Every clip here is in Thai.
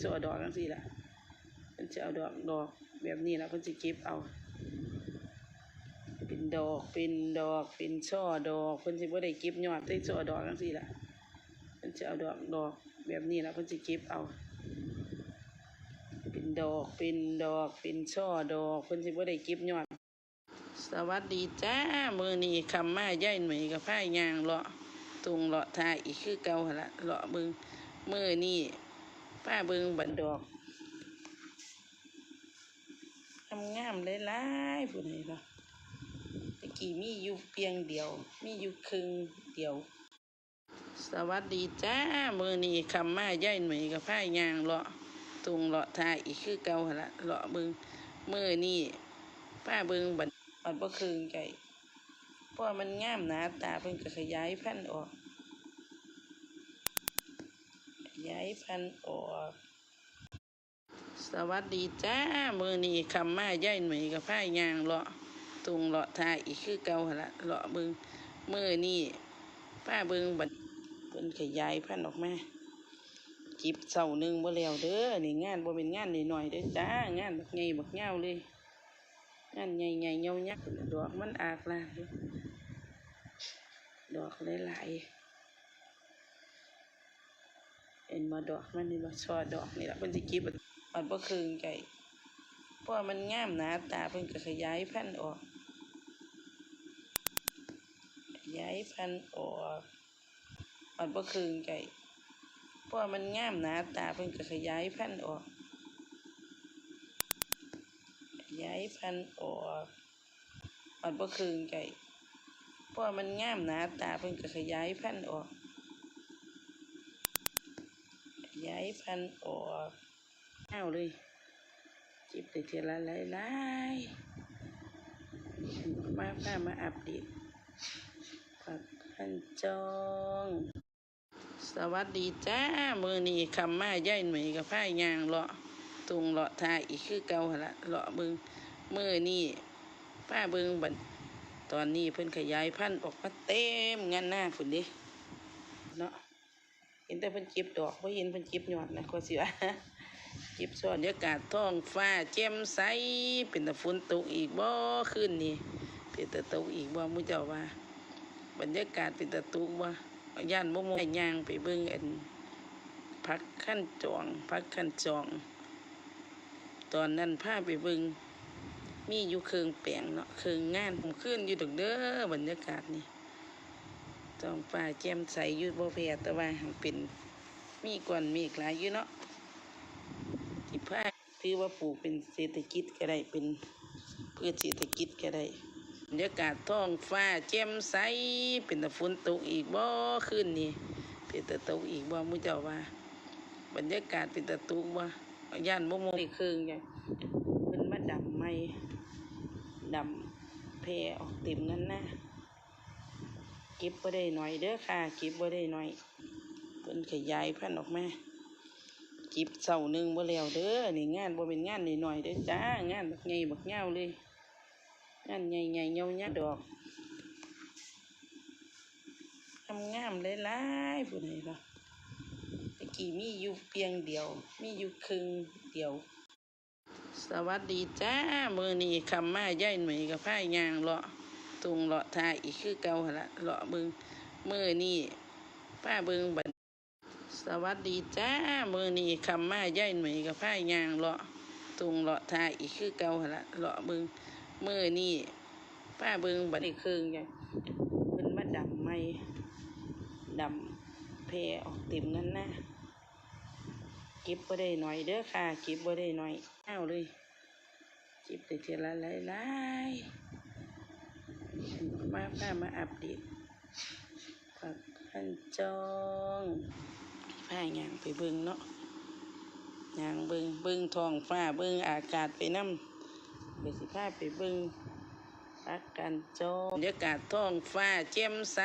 จะเอาดอกจังซี่ล่ะเพิ่นจะเอาดอกดอกแบบนี้ล่ะเพิ่นสิเก็บเอา เป็นดอกเป็นดอกเป็นช่อดอกเพิ่นสิบ่ได้เก็บยอดได้ช่อดอกจังซี่ล่ะเพิ่นจะเอาดอกดอกแบบนี้ล่ะเพิ่นสิเก็บเอา เป็นดอกเป็นดอกเป็นช่อดอกเพิ่นสิบ่ได้เก็บยอดสวัสดีจ้ามือนี้คำมาย่ายหน่วยกับพายางเลาะตรงเลาะทายอีกคือเก่าหละเลาะเบิงมือนี้ ป้าเบิงบันดอกทำงามๆหลายๆพุ่นนี่ล่ะตะกี้มีอยู่เพียงเดียว มีอยู่ครึ่งเดียว สวัสดีจ้ามือนี้คำมาย่ายหน่ยกับพายางเลาะตรงเลาะทายอีกคือเก่าหละเลาะเบิงมือนี้ป้าเบิงบันมันบ่คืนไก่เพราะมันงามหนาตาเพิ่นก็ขยายพันธุ์ออก ขยาย พันออก สวัสดีจ้า มือนี้คำมาย่ายหน่ยกับพายางเลาะตรงเลาะทาอีกคือเก่าหละเลาะเบิงมือนี้ป้าเบิงบัดเพิ่นขยายพันออกมาจิบเสาหนึ่งบ่แล้วเด้อนี่งานบ่เป็นงานน้อยๆเด้อจ้างานบักใหญ่บักยาเลยงานใหญ่ๆเงายักดอกมันอากลาดอกหลายๆ เอ็นมาดอกมันนี่มาช่อดอกนี่ละเพิ่นสิเก็บมันบ่คืนไก่เพราะว่ามันงามหนาตาเพิ่นก็ขยายพันธุ์ออกขยายพันธุ์ออกมันบ่คืนไก่เพราะว่ามันงามหนาตาเพิ่นก็ขยายพันธุ์ออกขยายพันธุ์ออกมันบ่คืนไก่เพราะว่ามันงามหนาตาเพิ่นก็ขยายพันธุ์ออก ข ย้ายพันออกเอาเลยจิบได้เทียละหลายๆมาพามาอัปเดตผักขันจอง สวัสดีจ้ามือนี้คำมาย่ายหน่ยกับพายางเลาะตรงเลาะทายอีกคือเก่าละเลาะเบิงมือนี้ป้าเบิงบัดตอนนี้เพิ่นขยายพันธุ์ออกมาเต็มงานหน้าพุ่นด้เนาะ เห็นแต่เพิ่นเก็บดอกบ่เห็นเพิ่นเก็บยอดนะก็สิว่าเก็บส่วนบรรยากาศท้องฟ้าแจ่มใสเป็นแต่ฝนตกอีกบ่คืนนี้เป็นแต่ตกอีกบ่มื้อเจ้าว่า บรรยากาศเป็นแต่ตกบ่ย่านบ่มย่างไปเบิ่งอันพักขั้นจองพักขั้นจอง ตอนนั้นพาไปเบิงมีอยู่เครื่องแปลงเนาะเครื่องงานผมขึ้นอยู่ดึกเด้อบรรยากาศนี่ ท้องฟ้าแจ่มใสยู่บ่แพ้แต่ว่าหังเป็นมีก่อนมีหลายอยู่เนาะที่พาถือว่าปลูกเป็นเศรษฐกิจก็ได้เป็นพืชเศรษฐกิจก็ได้บรรยากาศท้องฟ้าแจ่มใสเป็นแต่ฝนตกอีกบ่คืนนี้เป็นแต่ตกอีกบ่มื้อเจ้าว่า บรรยากาศเป็นแต่ตกบ่ย่านโมโมอีกครึ่งจ้ะเพิ่นมาดำไม่ดำแพรออกเต็มนั่นนะ เก็บบ่ได้หน่อยเด้อค่ะเก็บบ่ได้หน่อยเพิ่นขยายพันออกมาเก็บเสาหนึ่งบ่แล้วเด้อนี่งานบ่เป็นงานน้อยๆเด้อจ้างานบักใหญ่บักยาเลยงานใหญ่ๆยาวๆดอกทำงามหลายๆพุ่นนี่ล่ะตะกี้มีอยู่เพียงเดียว มีอยู่ครึ่งเดียว สวัสดีจ้ามือนี้คำมาย่ายหน่วยกับพายางเลาะ ตรงเลาะทายอีกคือเก่าหั่นละเลาะเบิงมื้อนี้ป้าเบิงบัดสวัสดีจ้ามื้อนี้คำมาย่ายหน่วยกับพายางเลาะตรงเลาะทายอีกคือเก่าหั่นละเลาะเบิงมื้อนี้ป้าเบิงบัดอีกครึ่งจ้ะเพิ่นมาดำไม่ดำแพรออกเต็มนั่นนะเก็บบ่ได้หน่อยเด้อค่ะเก็บบ่ได้หน่อยเอาเลยเก็บได้เทียละหลายๆ มาพามาอัปเดตผักขันจองพาย่างไปเบิ่งเนาะยางเบิ่งเบิ่งทองฟ้าเบิ่งอากาศไปน้ำเดี๋ยวสิพาไปเบิ่งพักกันจอบรรยากาศท้องฟ้าแจ่มใส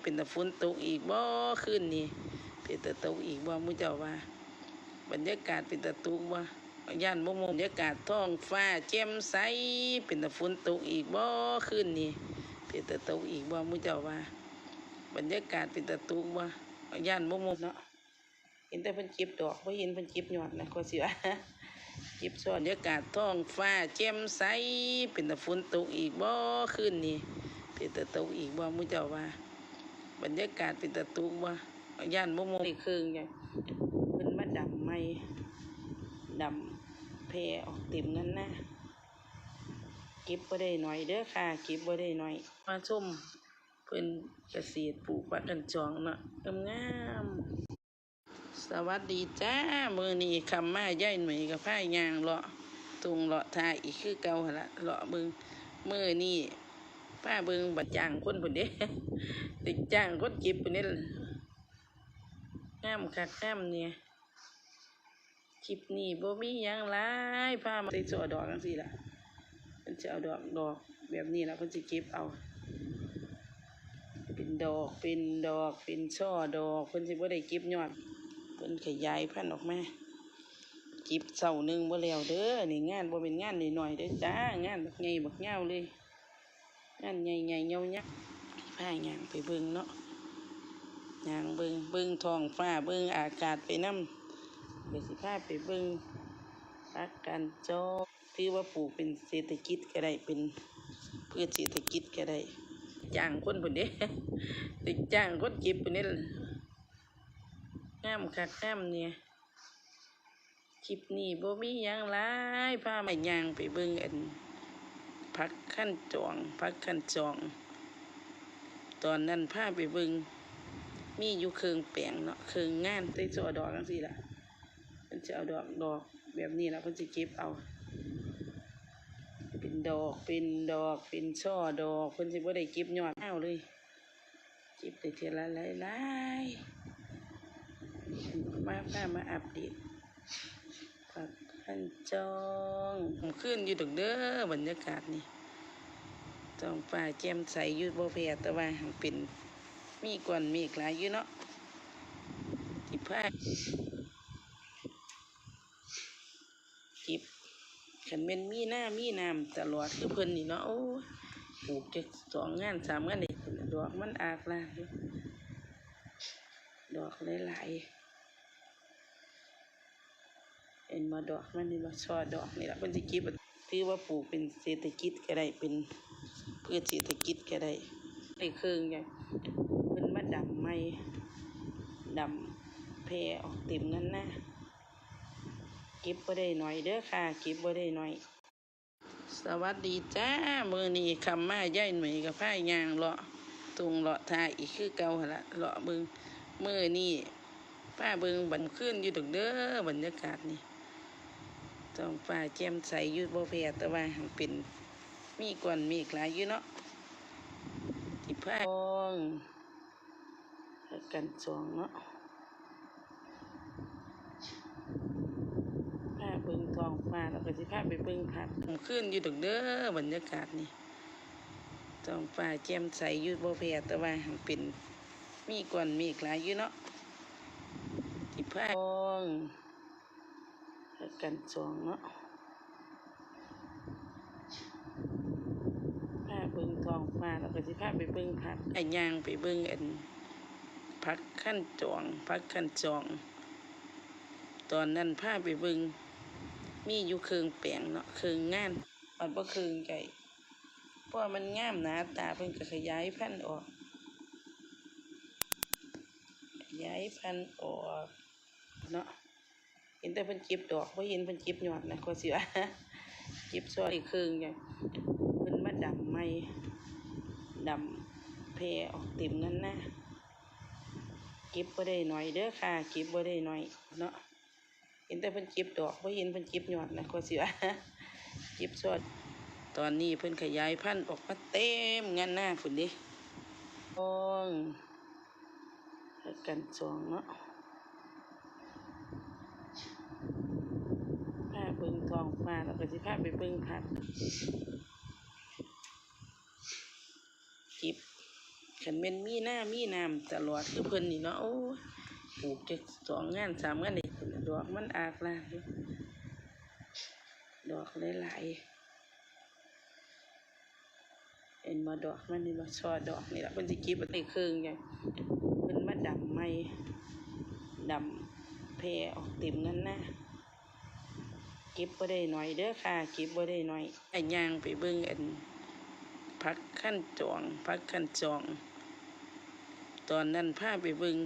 เป็นต่ฝนตกอีกบ่คืนนี้เป็นต่ตกอีกบ่มื้อเจ้าว่า บรรยากาศเป็นต่ตกบ่ย่านบ่มบรรยากาศท้องฟ้าแจ่มใสเป็นแต่ฝนตกอีกบ่คืนนี้ เป็นต่ตกอีกบ่มื้อเจ้าว่า บรรยากาศเป็นต่ตกบ่ย่านบ่มบเนาะเห็นแต่เพิ่นเก็บดอกบ่เห็นเพิ่นเก็บยอดนะก็สิว่าเก็บซ้อนบรรยากาศท้องฟ้าแจ่มใสเป็นตะฝนตกอีกบ่คืนนี้เป็นตะตุกอีกบ่มื้อเจ้าว่า บรรยากาศเป็นตะตุกบ่ย่านบ่มงนี่ครึ่งไงเพิ่นมาดำใหม่ดำแพรออกเต็มนั่นนะ เก็บบ่ได้หน่อยเด้อค่ะ เก็บบ่ได้หน่อย มาชมเพิ่นเกษตรปลูกผักกันจองเนาะงามสวัสดีจ้ามือนี้คำมาย่ายหน่วยกับผ้ายางเลาะตุงเลาะทาอีกคือเก่าหละเลาะเบิงมือนี้ป้าเบิงบัดจ้างคนพุ่นเด้ติดจ้างคนเก็บพุ่นนี่งามคักงามเนี่ยคลิปนี้บ่มียังหลายพามาใส่ตัวดอกจังซี่ละ เพิ่นจะเอาดอกดอกแบบนี้แล่ะเพิ่นสิเก็บเอา เป็นดอกเป็นดอกเป็นช่อดอกเพิ่นสิบ่ได้เก็บยอดเพิ่นขยายพันธุ์ออกมาจิบเสาหนึ่งบ่แล้วเด้อนี่งานบ่เป็นงานหน้อยๆเด้อจ้างานบักใหญ่บักยาวเลยงานใหญ่ๆยาวยักษ์พายางไปเบิ่งเนาะยางเบิ่งเบิ่งท้องฟ้าเบิ่งอากาศไปน้ำเดี๋ยวสิพาไปเบิ่งปักกันจอ ถือว่าปลูกเป็นเศรษฐกิจก็ได้เป็นพืชเศรษฐกิจก็ได้จ้างคนพุ่นเด้ติดจ้างคนเก็บพุ่นนี่งามคักงามเนี่ยคลิปนี้บ่มียังหลายพามาย่างไปเบิ่งอันพักขั้นจองพักขั้นจอง ตอนนั้นพาไปเบิ่งมีอยู่เครื่องแปลงเนาะเครื่องงานได้จอดอกจังซี่ล่ะเพิ่นจะเอาดอกดอกแบบนี้ล่ะเพิ่นสิเก็บเอา ดอกเป็นดอกเป็นช่อดอกเพิ่นสิบ่ได้เก็บยอดเอาเลยเก็บได้เทียละหลายๆมาป้ามาอัปเดตผักขันจองขึ้นอยู่ตรงเด้อบรรยากาศนี่ท้องฟ้าแจ่มใสอยู่บ่แพ้แต่ว่าหั้นเป็นมีกวนมีหลายอยู่เนาะที่พาจิบ ขันเป็นมีหน้ามีน้ำตลอดคือเพิ่นนี่เนาะโอ้ปลูกจะสองงานสามงานนี่ดอกมันอากลาดอกหลายๆเอ็นมาดอกมันนี่มาช่อดอกนี่ละเพิ่นสิเก็บถือว่าปลูกเป็นเศรษฐกิจก็ได้เป็นพืชเศรษฐกิจก็ได้ได้เครื่องไงเพิ่นมาดำใหม่ดำแพรออกเต็มนั่นนะ ก็บบ่ได้หน่อยเด้อค่ะเก็บบ่ได้หน่อย สวัสดีจ้ามือนี้คำมาย่ายหน่วยกับผ้ายางเลาะตุงเลาะทาอีกคือเก่าหละเลาะเบิงมือนี้ป้าเบิงบันขึ้นอยู่ตรงเด้อบรรยากาศนี่ท้องฟ้าแจ่มใสอยู่บ่แพ้แต่ว่าหั้นเป็นมีกวนมีหลายอยู่เนาะที่ผ้าองกันจองเนาะผ้าเบิ งท้องฟ้าแล้วก็สิพาไปเบิงผักขึ้นอยู่ตรงเด้อบรรยากาศนี่ท้องฟ้าแจ่มใสอยู่บ่แพ้แต่ว่าหั้นเป็นมีกวนมีหลายอยู่เนาะที่พาองกันจองเนาะพาเบิ่งทองฟ้าแล้วก็สิพาไปเบิ่งผักไอ้ยางไปเบิ่งอันผักขั้นจองผักขั้นจอง ตอนนั้นพาไปเบิ่ง มีอยู่เครื่องแปลงเนาะเครื่องงานมันบ่เครื่องใหญ่เพราะมันงามหนาตาเพิ่นก็ขยายพันธุ์ออกย้ายพันธุ์ออกเนาะเห็นแต่เพิ่นเก็บดอกบ่เห็นเพิ่นเก็บยอดนะก็สิว่าเก็บซอยอีกครึ่งไงเพิ่นมาดำใหม่ดำแพรออกเต็มนั่นนะเก็บบ่ได้หน่อยเด้อค่ะเก็บบ่ได้หน่อยเนาะ นแต่เพิ่นเก็บดอกบ่เห็นเพิ่นเก็บยอดนะก็สิว่าเก็บซอยตอนนี้เพิ่นขยายพันธุ์ออกมาเต็มงานหน้าพุ่นดิโอ้งกันจองเนาะพาเบิ่งทองฟ้าแล้วก็สิพาไปเบิ่งผักจิบขันเป็นมีหน้ามีน้ำตลอดคือเพิ่นนี่เนาะโอ้ปลูกจะสองงานสามงานนี่ ดอกมันอากลากอยู่ดอกหลายๆเอ็นมาดอกมันนี่มาช่อดอกนี่ละเพิ่นสิเก็บไว้ในเครื่องไงเพิ่นมาดำใหม่ดำแพรออกเต็มนั่นนะเก็บบ่ได้หน่อยเด้อค่ะเก็บบ่ได้หน่อยไอ้ยางไปเบิ่งอันพักขั้นจองพักขั้นจอง ตอนนั้นพาไปเบิ่ง